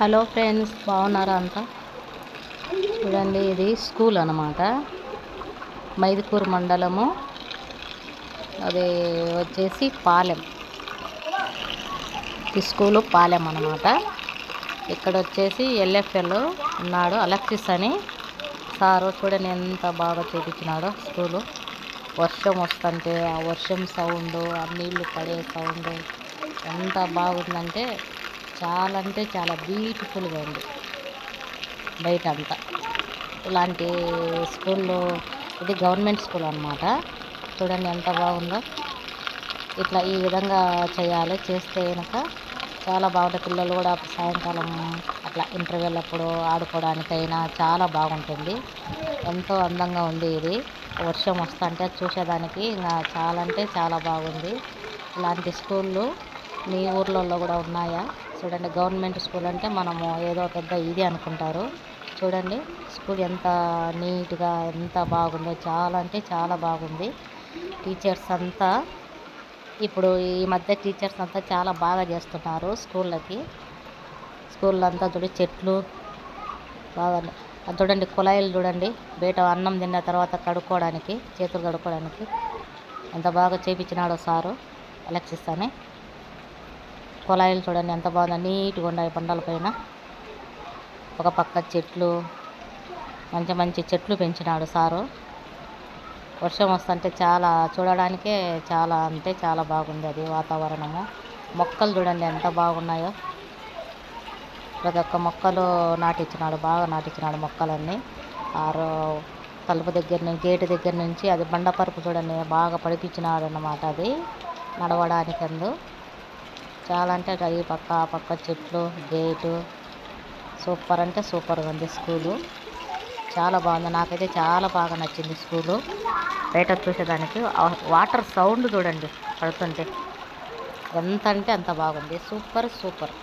Hello friends బాగున్నారా అంతా? చూడండి ఇది స్కూల్ అన్నమాట. మైదుకూరు మండలము. అది వచ్చేసి పాలెం. ఈ స్కూలు పాలెం అన్నమాట. ఇక్కడ వచ్చేసి ఎల్ఎఫ్ఎల్ ఉన్నాడు అలెక్సిస్ అని. సారు చూడండి ఎంత బాగా చూపించినాడో స్కూలు. వర్షం వస్తుంటే ఆ వర్షం సౌండ్ ఆ నీళ్ళు పడే సౌండ్ ఎంత బాగుందంటే చాలా అంటే చాలా బ్యూటిఫుల్గా ఉంది. బయట అంతా ఇలాంటి స్కూల్లో ఇది గవర్నమెంట్ స్కూల్ అన్నమాట. చూడండి ఎంత బాగుందో. ఇట్లా ఈ విధంగా చేయాలి చేస్తే కనుక చాలా బాగుంటుంది. పిల్లలు కూడా సాయంకాలం అట్లా ఇంటర్వెల్ అప్పుడు ఆడుకోవడానికైనా చాలా బాగుంటుంది. ఎంతో అందంగా ఉంది ఇది. వర్షం వస్తుంటే చూసేదానికి ఇంకా చాలా అంటే చాలా బాగుంది. ఇలాంటి స్కూళ్ళు మీ ఊర్లలో కూడా ఉన్నాయా? చూడండి గవర్నమెంట్ స్కూల్ అంటే మనము ఏదో పెద్ద ఇది అనుకుంటారు. చూడండి స్కూల్ ఎంత నీట్గా ఎంత బాగుందో చాలా అంటే చాలా బాగుంది. టీచర్స్ అంతా ఇప్పుడు ఈ మధ్య టీచర్స్ అంతా చాలా బాగా చేస్తున్నారు స్కూళ్ళకి. స్కూల్లో అంతా చూడి చెట్లు బాగా చూడండి కుళాయిలు చూడండి బయట అన్నం తిన్న తర్వాత కడుక్కోవడానికి చేతులు కడుక్కోవడానికి ఎంత బాగా చేపించినాడో సారు అలెక్సిస్ అని కుళాయిలు చూడండి ఎంత బాగుందో. నీట్గా ఉన్నాయి బండల పైన. ఒక పక్క చెట్లు మంచి మంచి చెట్లు పెంచినాడు సారు. వర్షం వస్తుంటే చాలా చూడడానికే చాలా అంటే చాలా బాగుంది అది వాతావరణము. మొక్కలు చూడండి ఎంత బాగున్నాయో. ప్రతి ఒక్క మొక్కలు నాటించినాడు బాగా నాటించినాడు మొక్కలన్నీ. ఆరు తలుపు దగ్గర నుంచి గేటు దగ్గర నుంచి అది బండపరుపు చూడండి బాగా పడిపించినాడు అన్నమాట అది నడవడానికి అందు చాలా అంటే ఈ పక్క ఆ పక్క చెట్లు గేటు సూపర్ అంటే సూపర్గా ఉంది స్కూలు. చాలా బాగుంది. నాకైతే చాలా బాగా నచ్చింది స్కూలు. బయట చూసేదానికి వాటర్ సౌండ్ చూడండి పడుతుంటే. ఎంత అంటే అంత బాగుంది. Super super.